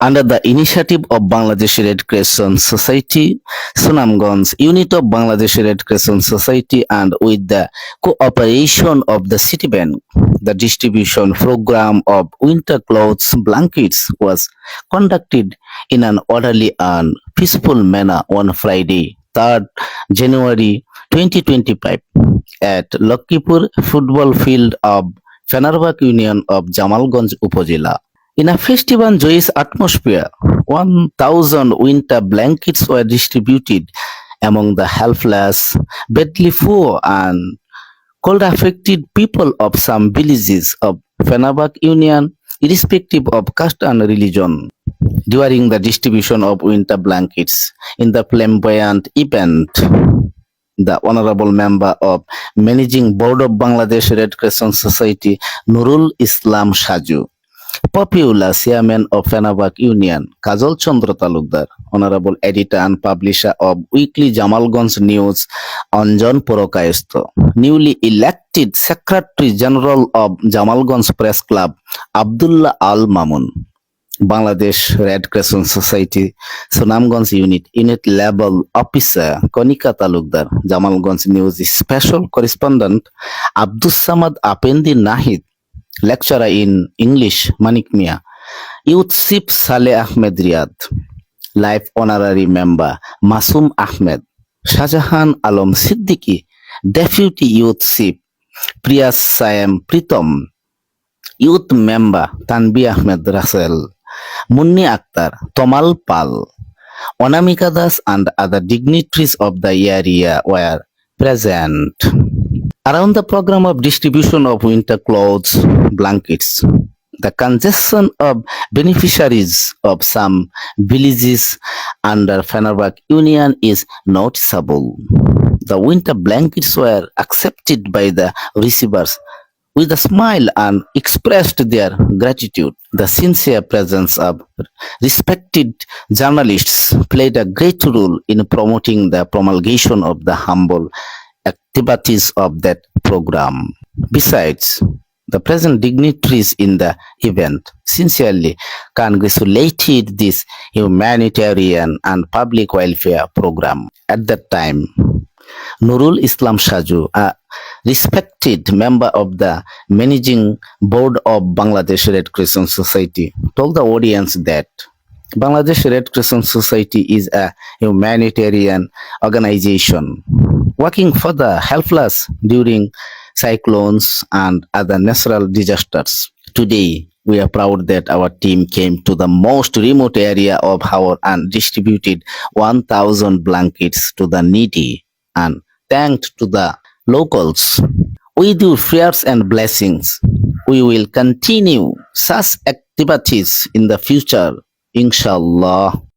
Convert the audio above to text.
under the initiative of Bangladesh Red Crescent Society, Sunamganj unit of Bangladesh Red Crescent Society and with the cooperation of the city bank, the distribution program of winter clothes blankets was conducted in an orderly and peaceful manner on Friday, 3rd January 2025 at Lakipur football field of Fenerbahce Union of Jamalganj Upazila. In a festive and joyous atmosphere, 1,000 winter blankets were distributed among the helpless, badly poor, and cold affected people of some villages of Fenabak Union, irrespective of caste and religion. During the distribution of winter blankets in the flamboyant event, the Honorable Member of Managing Board of Bangladesh Red Crescent Society, Nurul Islam Shaju, পপিউলা chairman of Fenabag union Kajal Chandra Talukdar honourable editor and publisher of weekly Jamalganj news Anjan Purkayastha newly elected secretary general of Jamalganj press club Abdullah Al Mamun Bangladesh red crescent society Sunamganj unit unit level officer Konika Talukdar Jamalganj news special correspondent Abdussamad Samad Afendi Nahid lecturer in English, Manik Mia, Youthship Saleh Ahmed Riyad, Life Honorary Member, Masum Ahmed, Shahjahan Alam Siddiqui, Deputy Youthship, Priya Sayem Pritom, Youth Member, Tanbi Ahmed Russell, Munni Akhtar, Tomal Pal, Onamika Das and other dignitaries of the area were present. Around the program of distribution of winter clothes, blankets, the congestion of beneficiaries of some villages under Fenerbahce Union is noticeable. The winter blankets were accepted by the receivers with a smile and expressed their gratitude. The sincere presence of respected journalists played a great role in promoting the promulgation of the humble activities of that program. Besides, the present dignitaries in the event sincerely congratulated this humanitarian and public welfare program. At that time, Nurul Islam Shaju, a respected member of the managing board of Bangladesh Red Crescent Society, told the audience that Bangladesh Red Crescent Society is a humanitarian organization working further helpless during cyclones and other natural disasters. Today, we are proud that our team came to the most remote area of our and distributed 1,000 blankets to the needy and thanked to the locals. With your prayers and blessings, we will continue such activities in the future, inshallah.